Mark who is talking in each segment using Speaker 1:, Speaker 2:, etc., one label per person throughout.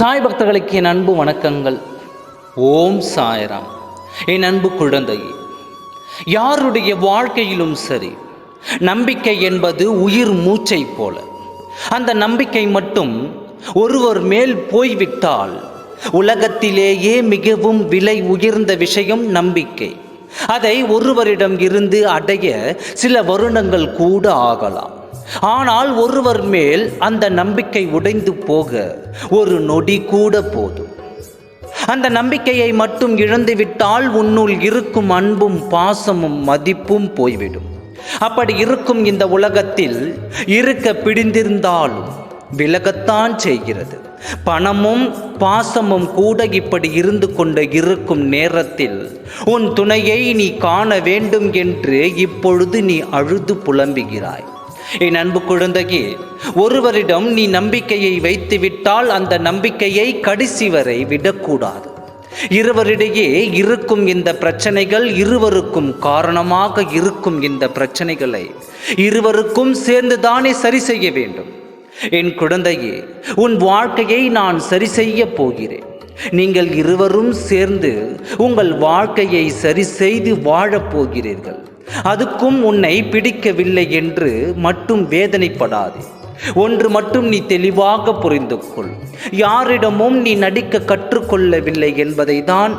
Speaker 1: சாய் பக்தர்களுக்கு என் அன்பு வணக்கங்கள். ஓம் சாய்ராம். என் அன்பு குழந்தையே யாருடைய வாழ்க்கையிலும் சரி நம்பிக்கை என்பது உயிர் மூச்சை போல. அந்த நம்பிக்கை மட்டும் ஒருவர் மேல் போய்விட்டால் உலகத்திலேயே மிகவும் விலை உயர்ந்த விஷயம் நம்பிக்கை. அதை ஒருவரிடம் இருந்து அடைய சில வருடங்கள் கூட ஆகலாம். ஆனால் ஒருவர் மேல் அந்த நம்பிக்கை உடைந்து போக ஒரு நொடி கூட போதும். அந்த நம்பிக்கையை மட்டும் இழந்துவிட்டால் உன்னுள் இருக்கும் அன்பும் பாசமும் மதிப்பும் போய்விடும். அப்படி இருக்கும் இந்த உலகத்தில் இருக்க பிடிந்திருந்தாலும் விலகத்தான் செய்கிறது. பணமும் பாசமும் கூட இப்படி இருந்து கொண்டு இருக்கும் நேரத்தில் உன் துணையை நீ காண வேண்டும் என்று இப்பொழுது நீ அழுது புலம்புகிறாய். என் அன்பு குழந்தையே ஒருவரிடம் நீ நம்பிக்கையை வைத்துவிட்டால் அந்த நம்பிக்கையை கடைசி வரை விடக்கூடாது. இருவரிடையே இருக்கும் இந்த பிரச்சனைகள் இருவருக்கும் காரணமாக இருக்கும் இந்த பிரச்சனைகளை இருவருக்கும் சேர்ந்துதானே சரி செய்ய வேண்டும். என் குழந்தையே உன் வாழ்க்கையை நான் சரி செய்ய போகிறேன். நீங்கள் இருவரும் சேர்ந்து உங்கள் வாழ்க்கையை சரி செய்து வாழப் போகிறீர்கள். அதுக்கும் உன்னை பிடிக்கவில்லை என்று மட்டும் வேதனைப்படாதே. ஒன்று மட்டும் நீ தெளிவாக புரிந்து கொள். யாரிடமும் நீ நடிக்க கற்றுக்கொள்ளவில்லை என்பதை தான்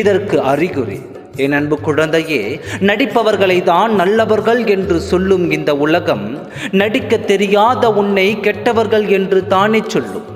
Speaker 1: இதற்கு அறிகுறி. என் அன்பு குழந்தையே நடிப்பவர்களை தான் நல்லவர்கள் என்று சொல்லும் இந்த உலகம் நடிக்க தெரியாத உன்னை கெட்டவர்கள் என்று தானே சொல்லும்.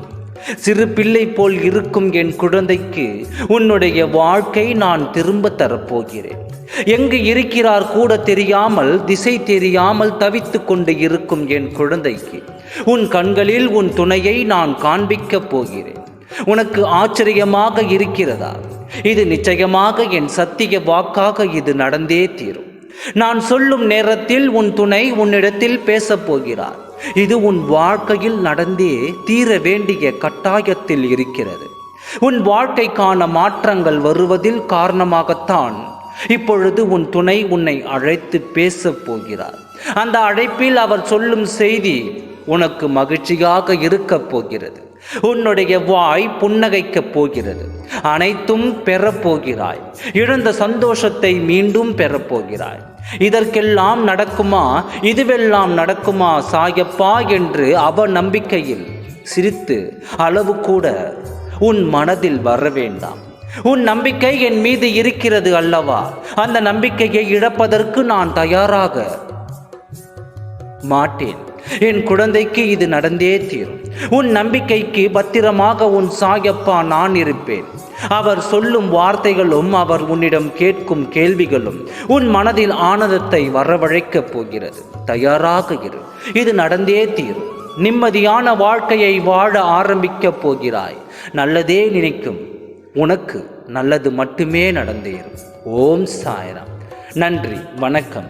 Speaker 1: சிறு பிள்ளை போல் இருக்கும் என் குழந்தைக்கு உன்னுடைய வாழ்க்கை நான் திரும்ப தரப்போகிறேன். எங்கு இருக்கிறார் கூட தெரியாமல் திசை தெரியாமல் தவித்து கொண்டு இருக்கும் என் குழந்தைக்கு உன் கண்களில் உன் துணையை நான் காண்பிக்கப் போகிறேன். உனக்கு ஆச்சரியமாக இருக்கிறதா? இது நிச்சயமாக என் சத்திய வாக்காக இது நடந்தே தீரும். நான் சொல்லும் நேரத்தில் உன் துணை உன்னிடத்தில் பேசப் போகிறார். இது உன் வாழ்க்கையில் நடந்தே தீர வேண்டிய கட்டாயத்தில் இருக்கிறது. உன் வாழ்க்கைக்கான மாற்றங்கள் வருவதில் காரணமாகத்தான் இப்பொழுது உன் துணை உன்னை அழைத்து பேசப் போகிறார். அந்த அழைப்பில் அவர் சொல்லும் செய்தி உனக்கு மகிழ்ச்சியாக இருக்கப் போகிறது. உன்னுடைய வாய் புன்னகைக்கப் போகிறது. அனைத்தும் பெறப்போகிறாய். இழந்த சந்தோஷத்தை மீண்டும் பெறப்போகிறாய். இதற்கெல்லாம் நடக்குமா? இதுவெல்லாம் நடக்குமா? சாயப்பா என்று அவ நம்பிக்கையில் சிரித்து அளவு கூட உன் மனதில் வர வேண்டாம். உன் நம்பிக்கை என் மீது இருக்கிறது அல்லவா? அந்த நம்பிக்கையை இழப்பதற்கு நான் தயாராக மாட்டேன். என் குழந்தைக்கு இது நடந்தே தீரும். உன் நம்பிக்கைக்கு பத்திரமாக உன் சாயப்பா நான் இருப்பேன். அவர் சொல்லும் வார்த்தைகளும் அவர் உன்னிடம் கேட்கும் கேள்விகளும் உன் மனதில் ஆனந்தத்தை வரவழைக்கப் போகிறது. தயாராக இரு. இது நடந்தே தீரும். நிம்மதியான வாழ்க்கையை வாழ ஆரம்பிக்கப் போகிறாய். நல்லதே நினைக்கும். உனக்கு நல்லது மட்டுமே நடந்தேறும். ஓம் சாய்ராம். நன்றி. வணக்கம்.